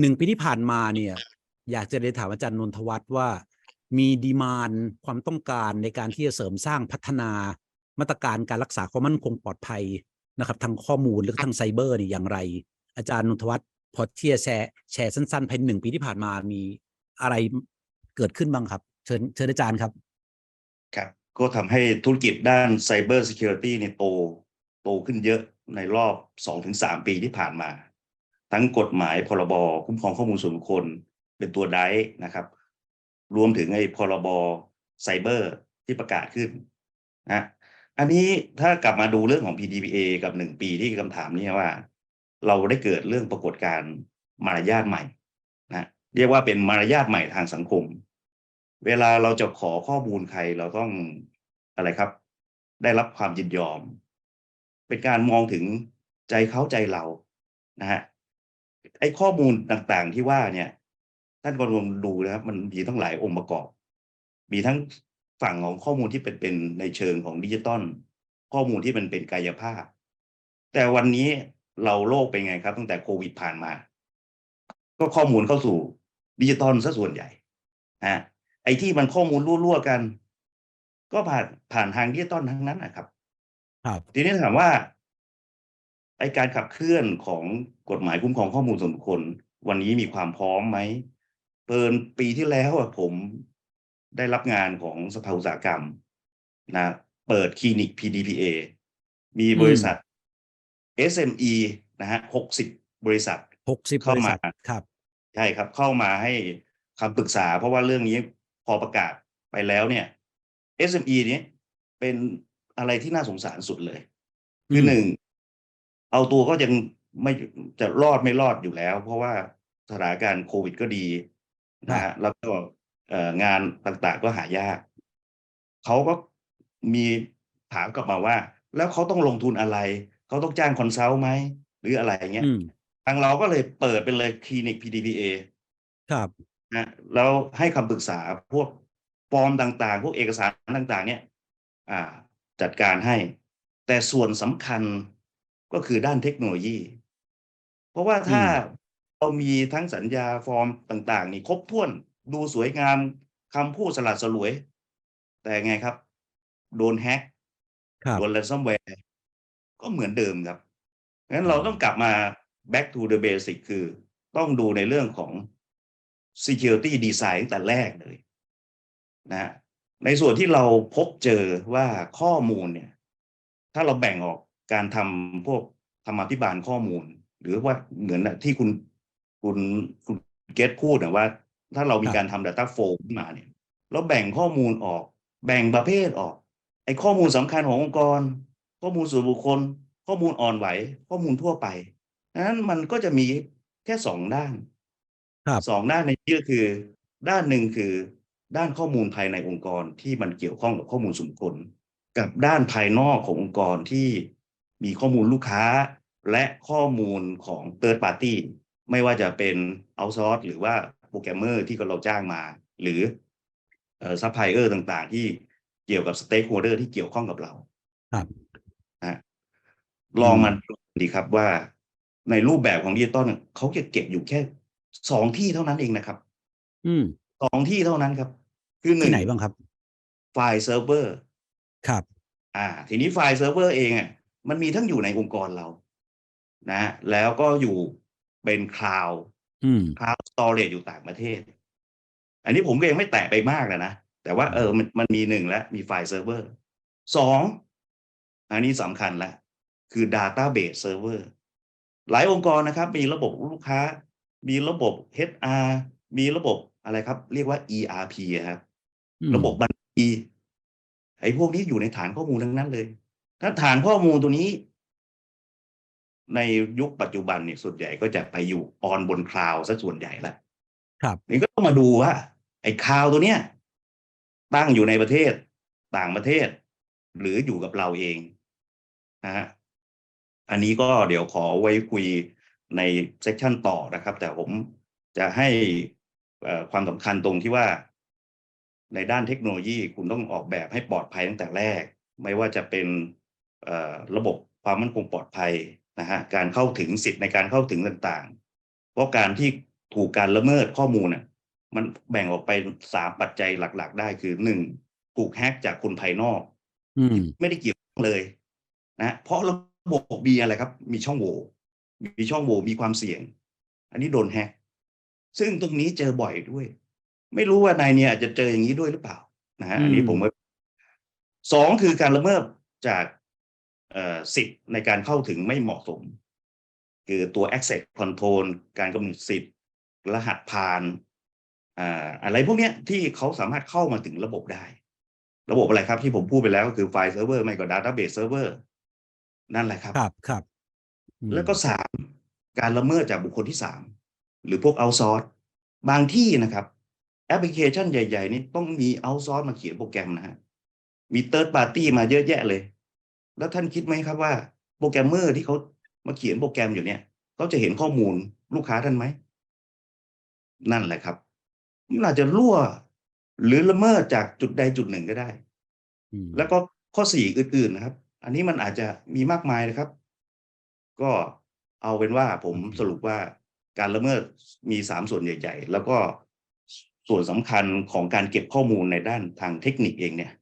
หนึ่งปีที่ผ่านมาเนี่ย อยากจะเรียนถามอาจารย์นนทวัฒน์ว่า มีดีมานความต้องการในการที่จะเสริมสร้างพัฒนามาตรการการรักษาความมั่นคงปลอดภัยนะครับ ทางข้อมูลหรือทางไซเบอร์นี่อย่างไร อาจารย์นนทวัฒน์พอที่จะแชร์แชร์สั้นๆภายในหนึ่งปีที่ผ่านมามีอะไรเกิดขึ้นบ้างครับ เชิญเชิญอาจารย์ครับครับก็ทำให้ธุรกิจด้าน Cyber Security เนี่ยโตโตขึ้นเยอะในรอบ 2-3 ปีที่ผ่านมา ทั้งกฎหมายพรบคุ้มครองข้อมูลส่วนบุคคล เป็นตัวไดนะครับ รวมถึงไอ้พรบไซเบอร์ที่ประกาศขึ้นนะอันนี้ถ้ากลับมาดูเรื่องของ PDPA กับหนึ่งปีที่คำถามนี้ว่า เราได้เกิดเรื่องปรากฏการณ์มารยาทใหม่นะเรียกว่าเป็นมารยาทใหม่ทางสังคม เวลาเราจะขอข้อมูลใครเราต้องอะไรครับ ได้รับความยินยอม เป็นการมองถึงใจเขาใจเรานะฮะ ไอ้ข้อมูลต่างๆที่ว่าเนี่ย ท่านก็ลองดูนะครับ มันมีทั้งหลายองค์ประกอบ มีทั้งฝั่งของข้อมูลที่เป็นเป็นในเชิงของดิจิตอลข้อมูลที่มันเป็นกายภาพ แต่วันนี้เราโลกเป็นไงครับ ตั้งแต่โควิดผ่านมา ก็ข้อมูลเข้าสู่ดิจิตอลซะส่วนใหญ่ฮะไอ้ที่มันข้อมูลรั่วๆกัน ก็ผ่านผ่านทางดิจิตอลทั้งนั้นนะครับ ครับ ทีนี้ถามว่า ไอการขับเคลื่อนของกฎหมายคุ้มครองข้อมูลส่วนบุคคล วันนี้มีความพร้อมไหมเปินปีที่แล้วอะผมได้รับงานของสภาอุตสาหกรรมนะเปิดคลินิก PDPA มีบริษัท SME นะฮะหกสิบบริษัทหกสิบเข้าบริมาษัทครับ ใช่ครับ เข้ามาให้คำปรึกษา เพราะว่าเรื่องนี้พอประกาศไปแล้วเนี่ย SME เนี้เป็นอะไรที่น่าสงสารสุดเลย คือมหนึ่ง เอาตัวก็ยังไม่จะรอดไม่รอดอยู่แล้ว เพราะว่าสถานการณ์โควิดก็ดีนะฮะแล้วก็เอ่องานต่างๆก็หายากเขาก็มีถามกลับมาว่า แล้วเขาต้องลงทุนอะไร เขาต้องจ้างคอนซัลท์ไหมหรืออะไรอย่างเงี้ยอืมทางเราก็เลยเปิดเป็นเลยคลินิก PDPA ครับนะแล้วให้คำปรึกษาพวกฟอร์มต่างๆ พวกเอกสารต่าง ๆ เนี่ย อ่า จัดการให้ แต่ส่วนสำคัญ ก็คือด้านเทคโนโลยี เพราะว่าถ้าอืมเรามีทั้งสัญญาฟอร์มต่าง ๆ นี่ครบถ้วนดูสวยงามคำพูดสลัดสลวย แต่ไงครับ โดนแฮ็กครับโดน ransomware ก็เหมือนเดิมครับงั้นเราต้องกลับมา back to the basic คือต้องดูในเรื่องของ security design ตั้งแต่แรกเลยนะฮะในส่วนที่เราพบเจอว่าข้อมูลเนี่ย ถ้าเราแบ่งออก การทำพวกธรรมาภิบาลข้อมูล หรือว่าเหมือนน่ะที่คุณคุณคุณเกตพูดนะว่า ถ้าเรามีครับการทำ data flow ขึ้นมาเนี่ยเราแบ่งข้อมูลออก แบ่งประเภทออก ไอ้ข้อมูลสำคัญขององค์กร ข้อมูลส่วนบุคคล ข้อมูลอ่อนไหว ข้อมูลทั่วไปดังนั้นมันก็จะมีแค่สองด้านครับสองด้านในนี้ก็คือ ด้านหนึ่งคือ ด้านข้อมูลภายในองค์กรที่มันเกี่ยวข้องกับข้อมูลส่วนบุคคล กับด้านภายนอกขององค์กรที่ มีข้อมูลลูกค้า และข้อมูลของ third party ไม่ว่าจะเป็น outsource หรือว่าโปรแกรมเมอร์ที่เราจ้างมา หรือเอ่อซัพพลายเออร์ต่างๆ ที่เกี่ยวกับ stakeholder ที่เกี่ยวข้องกับเรา ครับนะลองมันดูดีครับว่าในรูปแบบของดิจิตอลเนี่ยเขาจะเก็บอยู่แค่สองที่เท่านั้นเองนะครับ อืมสองที่เท่านั้นครับ คือหนึ่ที่งไหนบ้างครับ ไฟล์เซิร์ฟเวอร์ ครับ อ่า ทีนี้ไฟล์เซิร์ฟเวอร์เองอะ มันมีทั้งอยู่ในองค์กรเรา นะ แล้วก็อยู่เป็นคลาวด์อืมคลาวด์สตอเรจอยู่ต่างประเทศ อันนี้ผมก็ยังไม่แตะไปมากแล้วนะ แต่ว่าเออมันมันมีหนึ่งแล้วมีไฟล์เซิร์ฟเวอร์สองอันนี้สำคัญละคือ Database Server หลายองค์กรนะครับ มีระบบลูกค้า มีระบบ HR มีระบบอะไรครับ เรียกว่า ERP อะครับอืมระบบบัญชีไอ้พวกนี้อยู่ในฐานข้อมูลทั้งนั้นเลย ถ้าฐานข้อมูลตัวนี้ ในยุคปัจจุบันเนี่ยส่วนใหญ่ก็จะไปอยู่ออนบนคลาวด์ซะส่วนใหญ่ละครับนี่ก็ต้องมาดูว่า ไอ้คลาวด์ตัวเนี้ยตั้งอยู่ในประเทศต่างประเทศ หรืออยู่กับเราเองนะฮะอันนี้ก็เดี๋ยวขอไว้คุยในเซสชันต่อนะครับ แต่ผมจะให้เอ่อความสำคัญตรงที่ว่า ในด้านเทคโนโลยีคุณต้องออกแบบให้ปลอดภัยตั้งแต่แรก ไม่ว่าจะเป็นเอ่อ ระบบความมั่นคงปลอดภัยนะฮะการเข้าถึงสิทธิ์ในการเข้าถึงต่างๆ เพราะการที่ถูกการละเมิดข้อมูลน่ะมันแบ่งออกไปสามปัจจัยหลัก ๆ ได้คือหนึ่งถูกแฮ็กจากคนภายนอกอืมไม่ได้เกี่ยวข้องเลยนะเพราะระบบมีอะไรครับ มีช่องโหว่มีช่องโหว่มีความเสี่ยง อันนี้โดนแฮ็กซึ่งตรงนี้เจอบ่อยด้วย ไม่รู้ว่านายเนี่ยอาจจะเจออย่างนี้ด้วยหรือเปล่านะฮะอันนี้อืมผมว่าสองคือการละเมิดจากเอ่อ สิทธิ์ในการเข้าถึงไม่เหมาะสม คือตัว access control การกำหนดสิทธิ์ รหัสผ่านอ่าอะไรพวกเนี้ยที่เขาสามารถเข้ามาถึงระบบได้ ระบบอะไรครับที่ผมพูดไปแล้วก็คือไฟล์เซิร์ฟเวอร์ไม่ก็ database server นั่นแหละครับ ครับครับอืมแล้วก็สามการละเมิดจากบุคคลที่สามหรือพวกเอาซอร์สบางที่นะครับแอปพลิเคชันใหญ่ ๆ นี่ต้องมีเอาซอร์สมาเขียนโปรแกรมนะฮะมีเติร์ดปาร์ตี้มาเยอะแยะเลย แล้วท่านคิดไหมครับว่า โปรแกรมเมอร์ที่เขามาเขียนโปรแกรมอยู่เนี่ยเขาจะเห็นข้อมูลลูกค้าท่านไหม นั่นแหละครับ มันอาจจะรั่ว หรือละเมิดจากจุดใดจุดหนึ่งก็ได้อืมแล้วก็ข้อสี่อื่นๆนะครับ อันนี้มันอาจจะมีมากมายนะครับ ก็เอาเป็นว่าผมสรุปว่าการละเมิดมีสามส่วนใหญ่ ๆ แล้วก็ส่วนสำคัญของการเก็บข้อมูลในด้านทางเทคนิคเองเนี่ย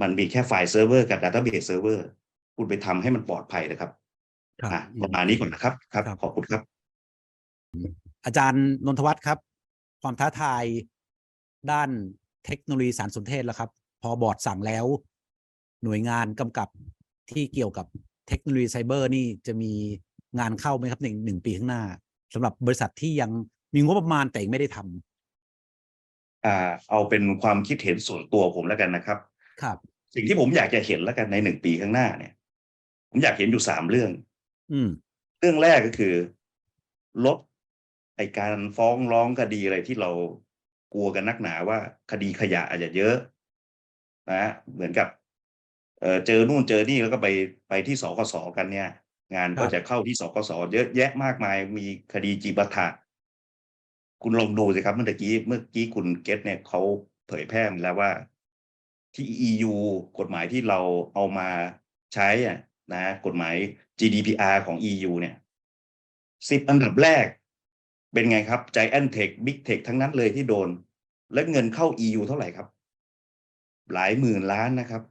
มันมีแค่ไฟล์เซิร์ฟเวอร์กับ Database เซิร์ฟเวอร์ คุณไปทำให้มันปลอดภัยนะครับครับอะอืประมาณนี้ก่อนนะครับครับ ครับ ขอบคุณครับ อาจารย์นนทวัฒน์ครับ ความท้าทายด้านเทคโนโลยีสารสนเทศแล้วครับ พอบอร์ดสั่งแล้ว หน่วยงานกำกับที่เกี่ยวกับเทคโนโลยีไซเบอร์นี่จะมีงานเข้าไหมครับในหนึ่งปีข้างหน้าสำหรับบริษัทที่ยังมีงบประมาณแต่ยังไม่ได้ทำอ่าเอาเป็นความคิดเห็นส่วนตัวผมแล้วกันนะครับ ครับ สิ่งที่ผมอยากจะเห็นแล้วกันในหนึ่งปีข้างหน้าเนี่ย ผมอยากเห็นอยู่สามเรื่อง อืม เรื่องแรกก็คือ ลดไอการฟ้องร้องคดีอะไรที่เรากลัวกันนักหนาว่าคดีขยะอาจจะเยอะนะเหมือนกับ เออเจอนู่นเจอนี่แล้วก็ไปไปที่สกสกันเนี่ย งานก็ครับจะเข้าที่สกสเยอะแยะมากมายมีคดีจีบถะคุณลองดูสิครับเมื่อกี้เมื่อกี้คุณเกตเนี่ยเขาเผยแพร่มาแล้วว่าที่ EU กฎหมายที่เราเอามาใช้อะ นะกฎหมาย GDPR ของ EU เนี่ยสิบอันดับแรก เป็นไงครับ Giant Tech Big Tech ทั้งนั้นเลยที่โดน และเงินเข้า EU เท่าไหร่ครับ หลายหมื่นล้านนะครับ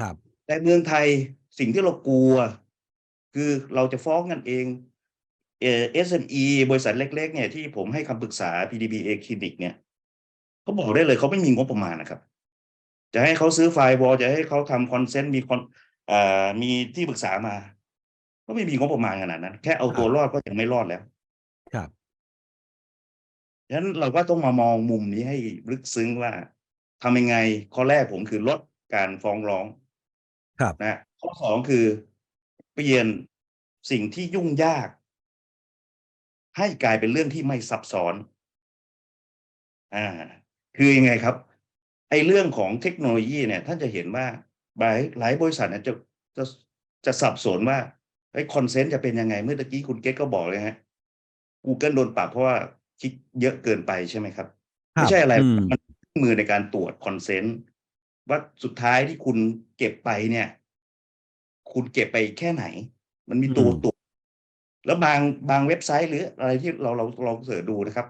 ครับ แต่เมืองไทยสิ่งที่เรากลัว คือเราจะฟ้องกันเองเออ SME บริษัทเล็ก ๆ เนี่ยที่ผมให้คำปรึกษา PDBA Clinic เนี่ยเขาบอกได้เลยเขาไม่มีงบประมาณนะครับ จะให้เขาซื้อไฟล์วอลจะให้เขาทำคอนเซนต์มีคอนเอ่อ มีที่ปรึกษามา ก็ไม่มีงบประมาณขนาดนั้น แค่เอาตัวรอดก็ยังไม่รอดแล้ว ครับฉะนั้นเราก็ต้องมามองมุมนี้ให้ลึกซึ้งว่าทำยังไงข้อแรกผมคือลดการฟ้องร้อง ครับนะข้อสองคือเปลี่ยนสิ่งที่ยุ่งยาก ให้กลายเป็นเรื่องที่ไม่ซับซ้อน อ่า คือยังไงครับไอ้เรื่องของเทคโนโลยีเนี่ย ท่านจะเห็นว่า หลายหลายบริษัทเนี่ยจะจะจะสับสนว่าไอ้คอนเซนต์จะเป็นยังไง เมื่อตะกี้คุณเกตก็บอกเลยฮะ Google โดนปรับเพราะว่าคิดเยอะเกินไปใช่ไหมครับ ไม่ใช่อะไรอืมมันเครื่องมือในการตรวจคอนเซนต์ว่าสุดท้ายที่คุณเก็บไปเนี่ย คุณเก็บไปแค่ไหน มันมีตัวอืมตรวจแล้วบางบางเว็บไซต์หรืออะไรที่เราเราลองเสิร์ชดูนะครับ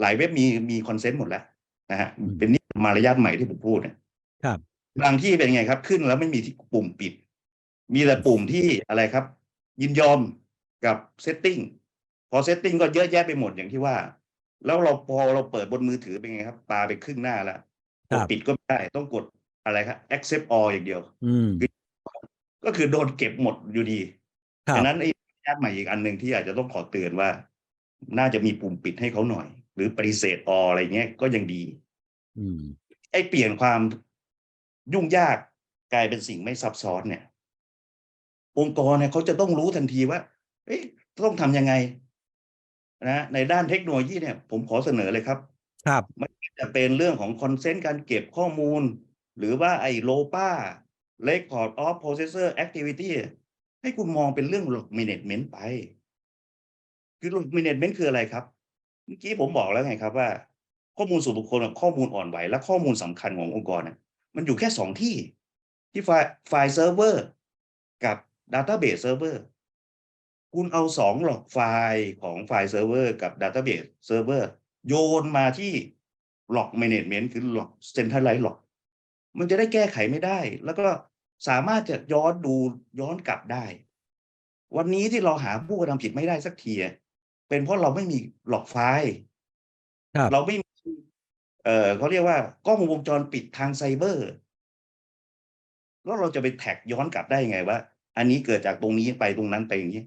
หลายเว็บมีมีคอนเซนต์หมดแล้วนะฮะเป็นนี่มารยาทใหม่ที่ผมพูดเนี่ยครับ บางที่เป็นไงครับ ขึ้นแล้วไม่มีที่ปุ่มปิด มีแต่ปุ่มที่อะไรครับ ยินยอมกับเซตติ้งพอเซตติ้งก็เยอะแยะไปหมดอย่างที่ว่า แล้วเราพอเราเปิดบนมือถือเป็นไงครับปาไปครึ่งหน้าแล้วคกรัดบปิดก็ไม่ได้ต้องกดอะไรครับ accept all อย่างเดียวอืมก็คือโดนเก็บหมดอยู่ดีครับฉะนั้นไอ้ญาติใหม่อีกอันหนึ่งที่อาจจะต้องขอเตือนว่า น่าจะมีปุ่มปิดให้เขาหน่อย หรือปฏิเสธ all อะไรเงี้ยก็ยังดีอืมไอ้เปลี่ยนความ ยุ่งยากกลายเป็นสิ่งไม่ซับซ้อนเนี่ย องค์กรเนี่ยเขาจะต้องรู้ทันทีว่าเอ๊ะต้องทำยังไงนะในด้านเทคโนโลยีเนี่ย ผมขอเสนอเลยครับ ครับจะเป็นเรื่องของคอนเซนต์การเก็บข้อมูล หรือว่าไอ้โลป้า Record of Processor Activity ให้คุณมองเป็นเรื่อง log management ไป คือ log management คืออะไรครับ เมื่อกี้ผมบอกแล้วไงครับว่า ข้อมูลส่วนบุคคลกับข้อมูลอ่อนไหวและข้อมูลสำคัญขององค์กรเนี่ย มันอยู่แค่สองที่ ที่ไฟล์ไฟล์เซิร์ฟเวอร์กับ Database Server คุณเอาสองหลอกไฟล์ของไฟล์เซิร์ฟเวอร์กับ Database เซิร์ฟเวอร์โยนมาที่หลอก Management คือหลอก Centralized หลอก มันจะได้แก้ไขไม่ได้ แล้วก็สามารถจะย้อนดูย้อนกลับได้ วันนี้ที่เราหาผู้กระทำผิดไม่ได้สักทีอะเป็นเพราะเราไม่มีหลอกไฟล์ครับเราไม่มี เอ่อเขาเรียกว่ากล้องวงจรปิดทางไซเบอร์ แล้วเราจะไปแท็กย้อนกลับได้ยังไงว่า อันนี้เกิดจากตรงนี้ไปตรงนั้นไปอย่างนี้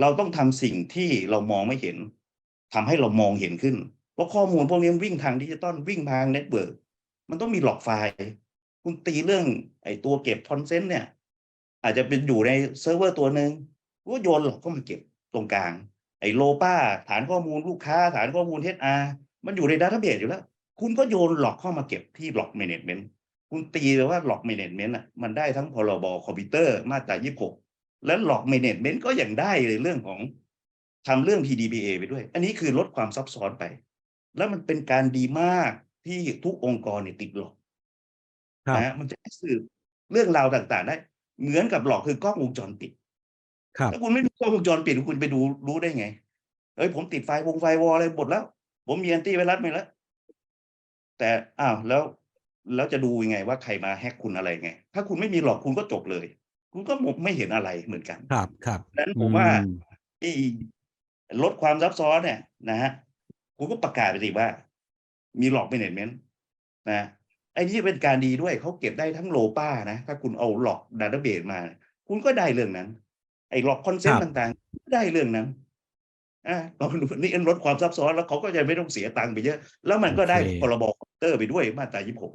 เราต้องทำสิ่งที่เรามองไม่เห็นทำให้เรามองเห็นขึ้น เพราะข้อมูลพวกนี้วิ่งทางดิจิตอลวิ่งทางเน็ตเวิร์กมันต้องมีหลอกไฟล์ คุณตีเรื่องไอ้ตัวเก็บคอนเซนต์เนี่ย อาจจะเป็นอยู่ในเซิร์ฟเวอร์ตัวหนึ่งก็โยนหลอกเข้ามาเก็บตรงกลาง ไอ้โลป้าฐานข้อมูลลูกค้าฐานข้อมูล HR มันอยู่ในดัตตอร์เบสอยู่แล้ว คุณก็โยนหลอกเข้ามาเก็บที่หลอก Management คุณตีเลยว่าหลอก Management อะมันได้ทั้งพรบคอมพิวเตอร์มาตรา26 และหลอก Management ก็ยังได้ในเรื่องของทำเรื่อง PDPA ไปด้วย อันนี้คือลดความซับซ้อนไป แล้วมันเป็นการดีมากที่ทุกองค์กรเนี่ยติดหลอกครับนะฮะมันจะให้สืบเรื่องราวต่างๆ ได้ เหมือนกับหลอกคือกล้องวงจรปิดครับถ้าคุณไม่มีกล้องวงจรปิดคุณไปดูรู้ได้ไงเฮ้ยผมติดไฟวงไฟวอลอะไรหมดแล้ว ผมมีแอนตี้ไวรัสไปแล้ว แต่อ้าวแล้วแล้วจะดูยังไงว่าใครมาแฮกคุณอะไรไง ถ้าคุณไม่มีหลอกคุณก็จบเลย คุณก็ไม่เห็นอะไรเหมือนกัน ครับครับดังนั้นผมว่าอืมไอ้ลดความซับซ้อนเนี่ย นะฮะคุณก็ประกาศไปสิว่า มีหลอกเมเนจเมนต์นะไอ้นี่เป็นการดีด้วยเขาเก็บได้ทั้งโลป้านะ ถ้าคุณเอาหลอกดัตเตอร์เบสมา คุณก็ได้เรื่องนั้น ไอ้หลอกคอนเซ็ปคต์รับต่างๆก็ได้เรื่องนั้น อ่าเรานี่ลดความซับซ้อนแล้วเขาก็จะไม่ต้องเสียตังค์ไปเยอะ แล้วมันก็ได้โอเคพรบคอมพิวเตอร์ไปด้วยมาตรายี่หก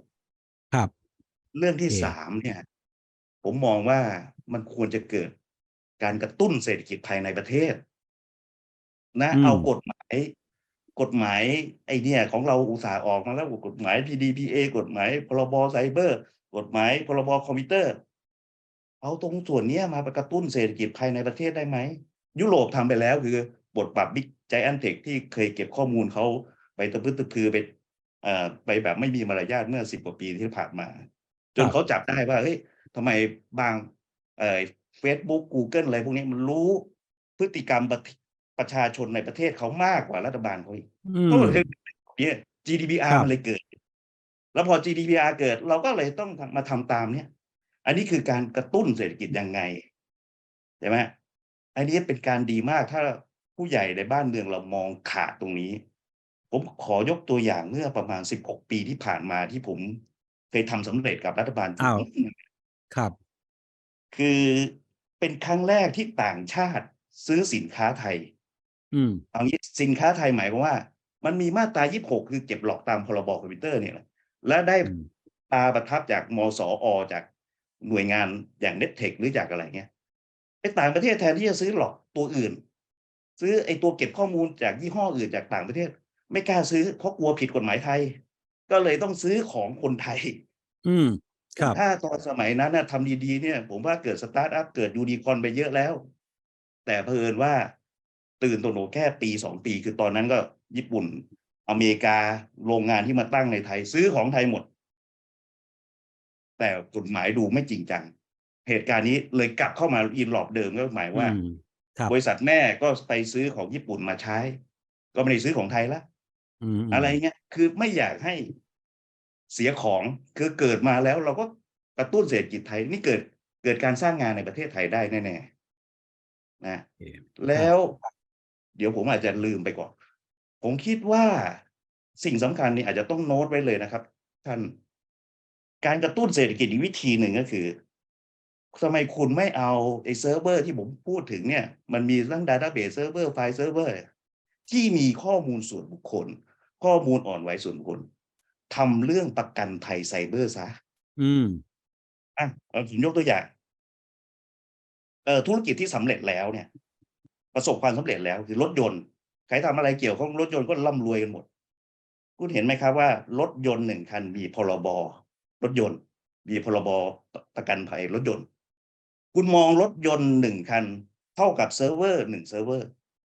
ครับ เรื่องที่โอเคสามเนี่ย ผมมองว่ามันควรจะเกิดการกระตุ้นเศรษฐกิจภายในประเทศ นะอืมเอากฎหมาย กฎหมาย ไอเนี่ย ของเราอุตสาห์ออกมาแล้วกฎหมาย PDPA กฎหมายพรบไซเบอร์ กฎหมายพรบคอมพิวเตอร์ เอาตรงส่วนเนี้ยมากระตุ้นเศรษฐกิจภายในประเทศได้ไหมยุโรปทำไปแล้วคือ บทปรับบิ๊กไจแอนเทคที่เคยเก็บข้อมูลเขาไปตะพื้ตะพือไปเอ่อไปแบบไม่มีมารยาทเมื่อสิบกว่าปีที่ผ่านมา จนครับเขาจับได้ว่าเฮ้ยทำไมบางเอ่อเฟซบุ๊กกูเกิลอะไรพวกนี้มันรู้พฤติกรรมประเทประชาชนในประเทศเขามากกว่ารัฐบาลเขาอีกอืมก็เลยเนี่ย GDPR ครับมันเลยเกิด แล้วพอ GDPR เกิด เราก็เลยต้องมาทำตามเนี่ย อันนี้คือการกระตุ้นเศรษฐกิจยังไงใช่ไหมอันนี้เป็นการดีมากถ้า ผู้ใหญ่ในบ้านเมืองเรามองขาดตรงนี้ ผมขอยกตัวอย่างเมื่อประมาณ16ปีที่ผ่านมาที่ผมเคยทำสำเร็จกับรัฐบาลอ้าวครับ คือเป็นครั้งแรกที่ต่างชาติซื้อสินค้าไทย อืม เอางี้สินค้าไทยหมายความว่า มันมีมาตรา 26 คือเก็บหลอกตามพรบคอมพิวเตอร์เนี่ยแหละและได้อืม ตราประทับจากมสอจากหน่วยงานอย่างเน็ตเทคหรือจากอะไรเงี้ยไอ้ต่างประเทศแทนที่จะซื้อหลอกตัวอื่น ซื้อไอ้ตัวเก็บข้อมูลจากยี่ห้ออื่นจากต่างประเทศ ไม่กล้าซื้อเพราะกลัวผิดกฎหมายไทย ก็เลยต้องซื้อของคนไทย อืมครับถ้าตอนสมัยนั้นนะทำดีๆเนี่ย ผมว่าเกิดสตาร์ทอัพเกิดยูนิคอร์นไปเยอะแล้ว แต่เผอิญว่าตื่นตัวหนูแค่ปีสองปี คือตอนนั้นก็ญี่ปุ่น อเมริกาโรงงานที่มาตั้งในไทย ซื้อของไทยหมด แต่กฎหมายดูไม่จริงจัง เหตุการณ์นี้เลยกลับเข้ามาอินหลอบเดิมก็หมายว่าอืมครั บบริษัทแม่ก็ไปซื้อของญี่ปุ่นมาใช้ ก็ไม่ได้ซื้อของไทยละอืมอะไรเงี้ยคือไม่อยากให้เสียของคือเกิดมาแล้วเราก็กระตุ้นเศรษฐกิจไทยนี่เกิดเกิดการสร้างงานในประเทศไทยได้แน่ๆนะโอเคแล้วเดี๋ยวผมอาจจะลืมไปก่อน ผมคิดว่าสิ่งสำคัญนี่อาจจะต้องโน้ตไว้เลยนะครับ ท่าน การกระตุ้นเศรษฐกิจอีกวิธีหนึ่งก็คือ ทำไมคุณไม่เอาไอ้เซิร์ฟเวอร์ที่ผมพูดถึงเนี่ย มันมีทั้งดัตต้าเบสเซิร์ฟเวอร์ไฟล์เซิร์ฟเวอร์ที่มีข้อมูลส่วนบุคคล ข้อมูลอ่อนไหวส่วนบุคคลทำเรื่องประกันภัยไซเบอร์ซะ อืม อะเอาผมยกตัวอย่างเอ่อธุรกิจที่สำเร็จแล้วเนี่ย ประสบความสำเร็จแล้วคือรถยนต์ใครทำอะไรเกี่ยวข้องรถยนต์ก็ร่ำรวยกันหมด คุณเห็นไหมครับว่ารถยนต์หนึ่งคันมีพรบรถยนต์ มีพรบประกันภัยรถยนต์ คุณมองรถยนต์หนึ่งคัน เท่ากับเซิร์ฟเวอร์หนึ่งเซิร์ฟเวอร์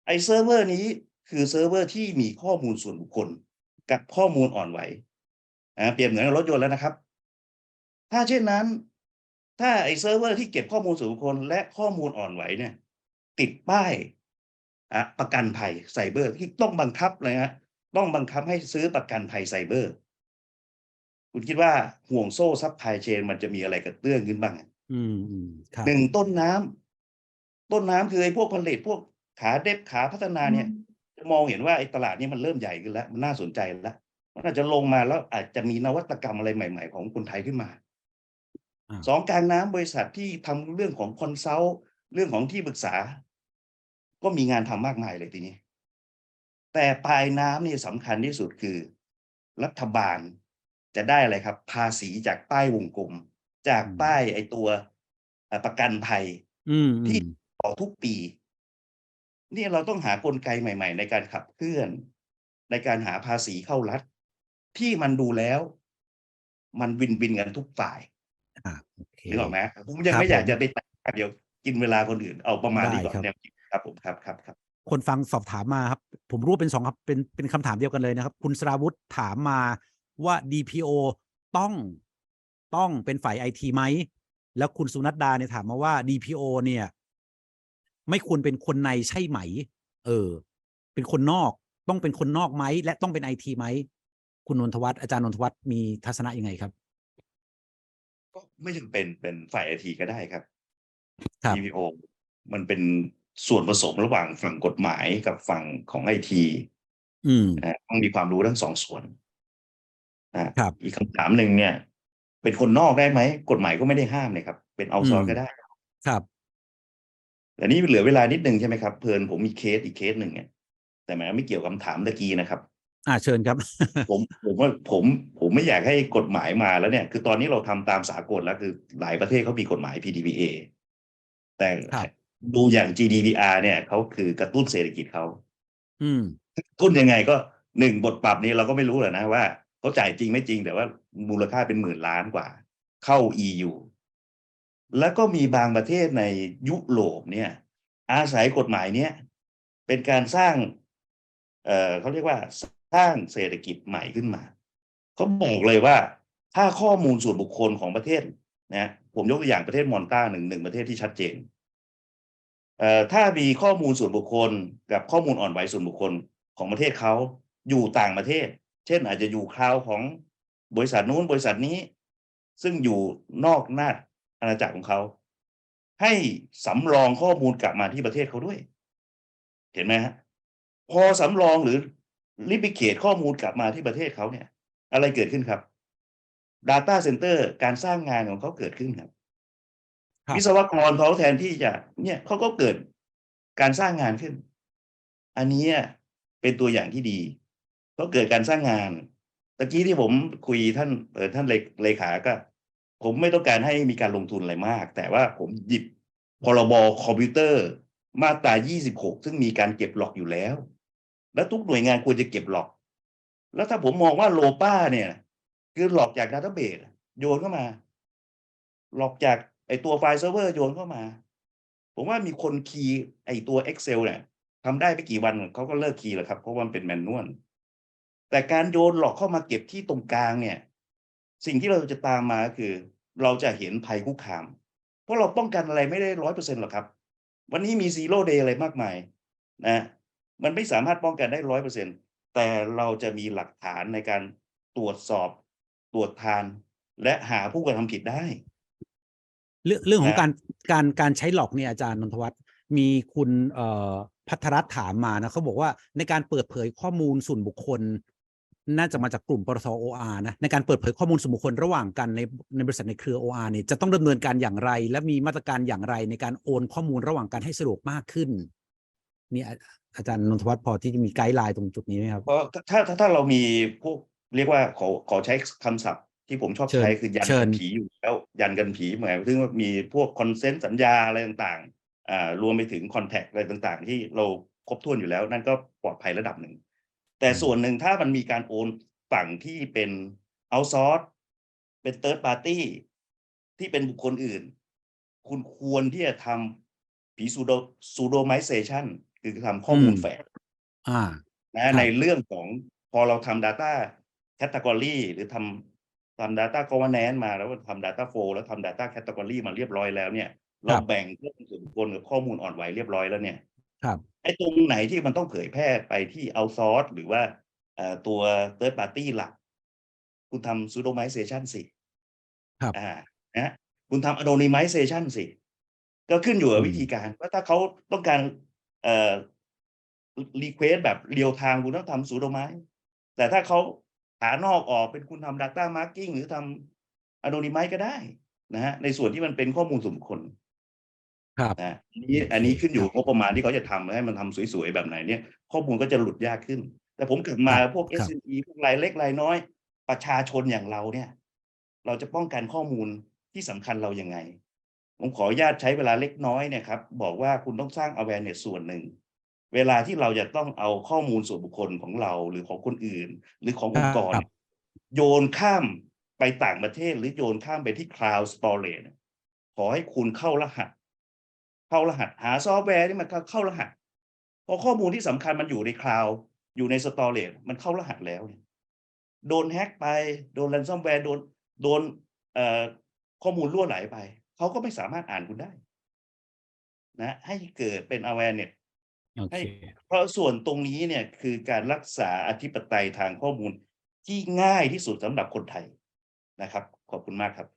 ไอเซิร์ฟเวอร์นี้คือเซิร์ฟเวอร์ที่มีข้อมูลส่วนบุคคล กับข้อมูลอ่อนไหวเปรียบเหมือนรถยนต์แล้วนะครับ ถ้าเช่นนั้น ถ้าไอเซิร์ฟเวอร์ที่เก็บข้อมูลส่วนบุคคล และข้อมูลอ่อนไหวเนี่ย ติดป้ายประกันภัยไซเบอร์ที่ต้องบังคับเลยฮะต้องบังคับให้ซื้อประกันภัยไซเบอร์ คุณคิดว่าห่วงโซ่ซัพพลายเชนมันจะมีอะไรกระเตื้องขึ้นบ้าง อะอืมอืมครับหนึ่งต้นน้ำต้นน้ำคือไอ้พวกผลิตพวกขาเด็บขาพัฒนาเนี่ย จะมองเห็นว่าไอ้ตลาดนี้มันเริ่มใหญ่ขึ้นแล้ว มันน่าสนใจแล้ว มันอาจจะลงมาแล้วอาจจะมีนวัตกรรมอะไรใหม่ ๆ ของคนไทยขึ้นมาอ่าสองกลางน้ำบริษัทที่ทำเรื่องของคอนซัลท์เรื่องของที่ปรึกษา ก็มีงานทำมากมายเลยทีนี้ แต่ปลายน้ำนี่สำคัญที่สุดคือ รัฐบาลจะได้อะไรครับ ภาษีจากป้ายวงกลม จากป้ายไอ้ตัวเอ่อประกันภัยอืมที่อืมต่อทุกปีเนี่ยเราต้องหากลไกใหม่ ๆ ในการขับเคลื่อน ในการหาภาษีเข้ารัฐ ที่มันดูแล้ว มันวินวินกันทุกฝ่ายอ่าโอเคนึกออกไหมผมยังครับไม่อยากผมจะไปแตะเดียวกินเวลาคนอื่นเอาประมาณนี้ก่อนได้ครับแนวคิดครับผมครับครับครับคนฟังสอบถามมาครับ ผมรู้เป็นสองครับเป็นเป็นคำถามเดียวกันเลยนะครับ คุณสราวุธถามมาว่า DPO ต้อง ต้องเป็นฝ่ายไอทีไหม แล้วคุณสุนัดดาเนี่ยถามมาว่า DPO เนี่ย ไม่ควรเป็นคนในใช่ไหม เออ เป็นคนนอกต้องเป็นคนนอกไหม และต้องเป็นไอทีไหม คุณนนทวัฒน์อาจารย์นนทวัฒน์มีทัศนะยังไงครับ ก็ไม่จำเป็นเป็นฝ่ายไอทีก็ได้ครับครับ DPO มันเป็นส่วนผสมระหว่างฝั่งกฎหมายกับฝั่งของไอทีอืมนะต้องมีความรู้ทั้งสองส่วนนะครับอีกคำถามหนึ่งเนี่ย เป็นคนนอกได้ไหมกฎหมายก็ไม่ได้ห้ามเลยครับ เป็นเอาซออืร์มก็ได้ครับแต่นี่เหลือเวลานิดนึงใช่ไหมครับเพลินผมมีเคสอีกเคสหนึ่งเนี่ยแต่แหมไม่เกี่ยวกับคำถามตะกี้นะครับ อ่าเชิญครับ ผมผมว่าผมผมไม่อยากให้กฎหมายมาแล้วเนี่ย คือตอนนี้เราทำตามสากลแล้วคือหลายประเทศเขามีกฎหมาย PDPA แต่ครับดูอย่าง GDPR เนี่ยเขาคือกระตุ้นเศรษฐกิจเขาอืมกระตุ้นยังไงก็หนึ่งบทปรับนี้เราก็ไม่รู้แหละนะว่า เขาจ่ายจริงไม่จริง แต่ว่ามูลค่าเป็นหมื่นล้านกว่า เข้า EU แล้วก็มีบางประเทศในยุโรปเนี่ย อาศัยกฎหมายเนี้ยเป็นการสร้าง เอ่อเขาเรียกว่าสร้างเศรษฐกิจใหม่ขึ้นมาเขาบอกเลยว่า ถ้าข้อมูลส่วนบุคคลของประเทศนะผมยกตัวอย่างประเทศมอนตาหนึ่งหนึ่งประเทศที่ชัดเจนเอ่อถ้ามีข้อมูลส่วนบุคคลกับข้อมูลอ่อนไหวส่วนบุคคลของประเทศเขาอยู่ต่างประเทศ เช่นอาจจะอยู่คราวของบริษัทนู้นบริษัทนี้ ซึ่งอยู่นอกนาอาณาจักรของเขา ให้สำรองข้อมูลกลับมาที่ประเทศเขาด้วย เห็นไหมฮะพอสำรองหรือริบิเคตข้อมูลกลับมาที่ประเทศเขาเนี่ย อะไรเกิดขึ้นครับ Data Center การสร้างงานของเขาเกิดขึ้นครับครับวิศวกรเขาแทนที่จะเนี่ยเขาก็เกิดการสร้างงานขึ้น อันเนี้ยเป็นตัวอย่างที่ดี ก็เกิดการสร้างงานตะกี้ที่ผมคุยท่านเออท่านเลเลขาก็ ผมไม่ต้องการให้มีการลงทุนอะไรมาก แต่ว่าผมหยิบพรบคอมพิวเตอร์มาตรา 26 ซึ่งมีการเก็บหลอกอยู่แล้ว และทุกหน่วยงานควรจะเก็บหลอก แล้วถ้าผมมองว่าโลป้าเนี่ย คือหลอกจากดัตเตอร์เบสโยนเข้ามา หลอกจากไอตัวไฟล์เซิร์ฟเวอร์โยนเข้ามา ผมว่ามีคนคีย์ไอตัว Excel เนี่ยทำได้ไม่กี่วันเขาก็เลิกคีย์แล้วครับ เพราะว่ามันเป็นแมนนวล แต่การโยนหลอกเข้ามาเก็บที่ตรงกลางเนี่ย สิ่งที่เราจะตามมาก็คือ เราจะเห็นภัยคุกคาม เพราะเราป้องกันอะไรไม่ได้ร้อยเปอร์เซ็นต์หรอกครับ วันนี้มีซีโร่เดย์อะไรมากมายนะมันไม่สามารถป้องกันได้ร้อยเปอร์เซ็นแต่เราจะมีหลักฐานในการตรวจสอบตรวจทาน และหาผู้กระทำผิดได้ เรื่องเรื่องของนะการการการใช้หลอกเนี่ยอาจารย์นนทวัฒน์มีคุณเอ่อพัทรัตน์ถามมานะเขาบอกว่าในการเปิดเผยข้อมูลส่วนบุคคล น่าจะมาจากกลุ่มปตท OR นะในการเปิดเผยข้อมูลส่วนบุคคลระหว่างกันในในบริษัทในเครือ OR เนี่ยจะต้องดำเนินการอย่างไร และมีมาตรการอย่างไรในการโอนข้อมูลระหว่างกันให้สะดวกมากขึ้นนี่อาอาจารย์นนทวัฒน์พอที่จะมีไกด์ไลน์ตรงจุดนี้ไหมครับเพราะถ้าถ้าถ้าเรามีพวกเรียกว่าขอขอใช้คำศัพท์ที่ผมชอบเชิญใช้คือยันเชิกัญนผีอยู่แล้วยันกันผีหมายถึงว่ามีพวกคอนเซนต์สัญญาอะไรต่างๆอ่ารวมไปถึงคอนแทคอะไรต่างๆ ที่เราครบถ้วนอยู่แล้ว นั่นก็ปลอดภัยระดับหนึ่ง แต่ส่วนหนึ่งถ้ามันมีการโอนฝั่งที่เป็นเอาซอร์สเป็นเ h ิร์ดปาร์ตี้ที่เป็นบุคคลอื่น คุณควรที่จะทำผีซูโดซูโดไมเซชันคือทำข้อมูลอืมแฝงอ่านะครับในเรื่องของพอเราทำ Data Category หรือทำทำ Data Governance มาแล้วทำ Data Flow แล้วทำ Data Category มาเรียบร้อยแล้วเนี่ย เราแบ่งข้อมูลส่วนบุคคลกับข้อมูลอ่อนไหวเรียบร้อยแล้วเนี่ย ครับไอ้ตรงไหนที่มันต้องเผยแพร่ไปที่เอาซอร์สหรือว่าเอ่อตัว third party หลัก คุณทำ pseudonymization สิครับอ่านะคุณทำ anonymization สิ ก็ขึ้นอยู่กับอืมวิธีการว่าถ้าเขาต้องการเอ่อ request แบบเรียลไทม์คุณต้องทำ pseudonymize แต่ถ้าเขาหานอกออกเป็นคุณทำ data marking หรือทำ anonymize ก็ได้นะฮะในส่วนที่มันเป็นข้อมูลส่วนบุคคล ครับนะอันนี้อันนี้ขึ้นอยู่กับงบประมาณที่เขาจะทำให้มันทำสวยๆแบบไหนเนี่ย ข้อมูลก็จะหลุดยากขึ้น แต่ผมกลับมาครับพวกครับ SME พวกรายเล็กรายน้อย ประชาชนอย่างเราเนี่ย เราจะป้องกันข้อมูลที่สำคัญเรายังไง ผมขออนุญาตใช้เวลาเล็กน้อยเนี่ยครับ บอกว่าคุณต้องสร้าง awareness ส่วนหนึ่ง เวลาที่เราจะต้องเอาข้อมูลส่วนบุคคลของเราหรือของคนอื่น หรือขององค์กรครับโยนข้ามไปต่างประเทศหรือโยนข้ามไปที่ cloud storage เนี่ยขอให้คุณเข้ารหัส เข้ารหัส หาซอฟต์แวร์ที่มันเข้าเข้ารหัสพอข้อมูลที่สำคัญมันอยู่ในคลาวด์อยู่ในสตอเรจมันเข้ารหัสแล้วเนี่ยโดนแฮ็กไปโดน r รนซ o มแวร์โดนโดนเอ่อข้อมูลรั่วไหลไปเขาก็ไม่สามารถอ่านคุณได้ นะ ให้เกิดเป็น awareness โอเคเพราะส่วนตรงนี้เนี่ยคือการรักษาอธิปไตยทางข้อมูลที่ง่ายที่สุดสำหรับคนไทยนะครับ ขอบคุณมากครับ